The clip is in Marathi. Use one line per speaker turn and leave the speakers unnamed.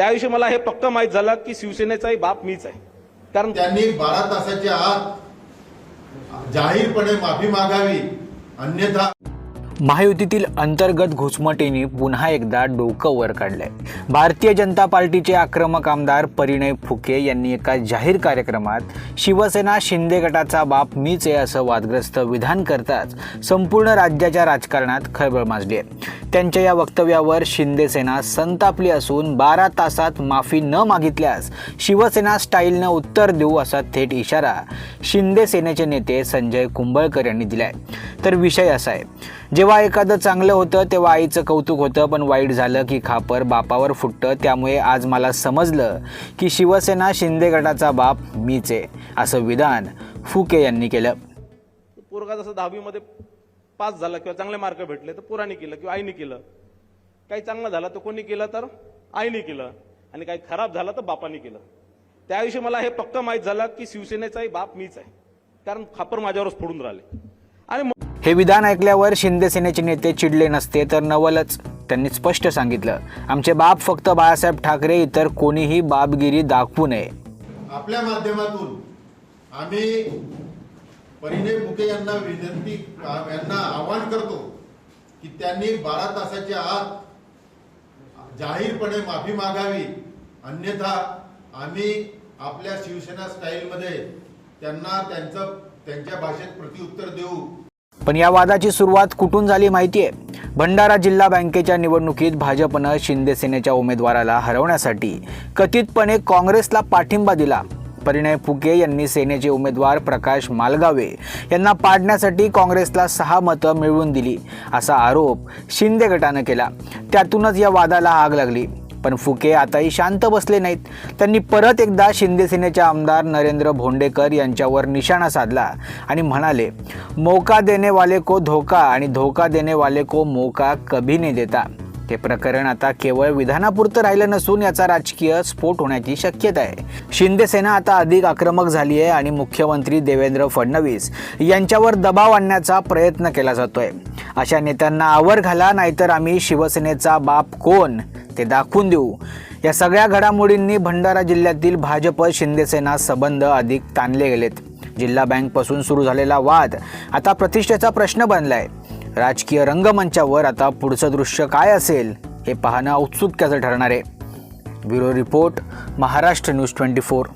त्याविषयी मला हे पक्क माहीत झालं की शिवसेनेचाही बाप मीच आहे. कारण
त्यांनी बारा तासाच्या आत जाहीरपणे माफी मागावी अन्यथा
महायुतीतील अंतर्गत घुसमटीने पुन्हा एकदा डोकं वर काढलंय. भारतीय जनता पार्टीचे आक्रमक आमदार परिणय फुके यांनी एका जाहीर कार्यक्रमात शिवसेना शिंदे गटाचा बाप मीच आहे असं वादग्रस्त विधान करताच संपूर्ण राज्याच्या राजकारणात खळबळ माजली आहे. त्यांच्या या वक्तव्यावर शिंदे सेना संतापली असून बारा तासात माफी न मागितल्यास शिवसेना स्टाईलनं उत्तर देऊ असा थेट इशारा शिंदे सेनेचे नेते संजय कुंभळकर यांनी दिलाय. तर विषय असा आहे. जेव्हा एखादं चांगलं होतं तेव्हा आईचं कौतुक होतं पण वाईट झालं की खापर बापावर फुटतं त्यामुळे आज मला समजलं की शिवसेना शिंदे गटाचा बाप मीच आहे असं विधान फुके यांनी केलं.
पोरगा जसं दहावीमध्ये पास झाला किंवा चांगले मार्क भेटले तर पोराने केलं किंवा आईने केलं. काही चांगलं झालं तर कोणी केलं तर आईने केलं. आणि काही खराब झालं तर बापाने केलं. त्याविषयी मला हे पक्क माहीत झालं की शिवसेनेचाही बाप मीच आहे. कारण खापर माझ्यावरच फोडून राहिले. आणि
हे विधान ऐकल्यावर शिंदे सेनेचे नेते चिडले नसते तर नवलच त्यांनी स्पष्ट सांगितलं. आमचे बाप फक्त बाळासाहेब ठाकरे इतर कोणीही बापगिरी दाखवू नये.
आपल्या माध्यमातून आम्ही परिणय बुके यांना विनंती यांना आवाहन करतो की त्यांनी बारा तासाच्या आत जाहीरपणे माफी मागावी. अन्यथा आम्ही आपल्या शिवसेना स्टाईलमध्ये त्यांना त्यांचं त्यांच्या भाषेत प्रत्युत्तर देऊ.
पण या वादाची सुरुवात कुठून झाली माहिती आहे भंडारा जिल्हा बँकेच्या निवडणुकीत भाजपनं शिंदे सेनेच्या उमेदवाराला हरवण्यासाठी कथितपणे काँग्रेसला पाठिंबा दिला. परिणय फुके यांनी सेनेचे उमेदवार प्रकाश मालगावे यांना पाडण्यासाठी काँग्रेसला सहा मतं मिळवून दिली असा आरोप शिंदे गटानं केला. त्यातूनच या वादाला आग लागली. पण फुके आताही शांत बसले नाहीत. त्यांनी परत एकदा शिंदेसेनेचे आमदार नरेंद्र भोंडेकर यांच्यावर निशाणा साधला आणि म्हणाले मौका देने वाले को धोका आणि धोका देने वाले को मौका कभी नाही देता. हे प्रकरण आता केवळ विधानापुरतं राहिलं नसून याचा राजकीय स्फोट होण्याची शक्यता आहे. शिंदेसेना आता अधिक आक्रमक झाली आहे आणि मुख्यमंत्री देवेंद्र फडणवीस यांच्यावर दबाव आणण्याचा प्रयत्न केला जातोय. अशा नेत्यांना आवर घाला नाहीतर आम्ही शिवसेनेचा बाप कोण? ते दाखवून देऊ. या सगळ्या घडामोडींनी भंडारा जिल्ह्यातील भाजप शिंदेसेना संबंध अधिक ताणले गेलेत. जिल्हा बँकपासून सुरू झालेला वाद आता प्रतिष्ठेचा प्रश्न बनलाय. राजकीय रंगमंचावर आता पुढचं दृश्य काय असेल हे पाहणं औत्सुक्याचं ठरणार आहे. Bureau report Maharashtra news twenty four.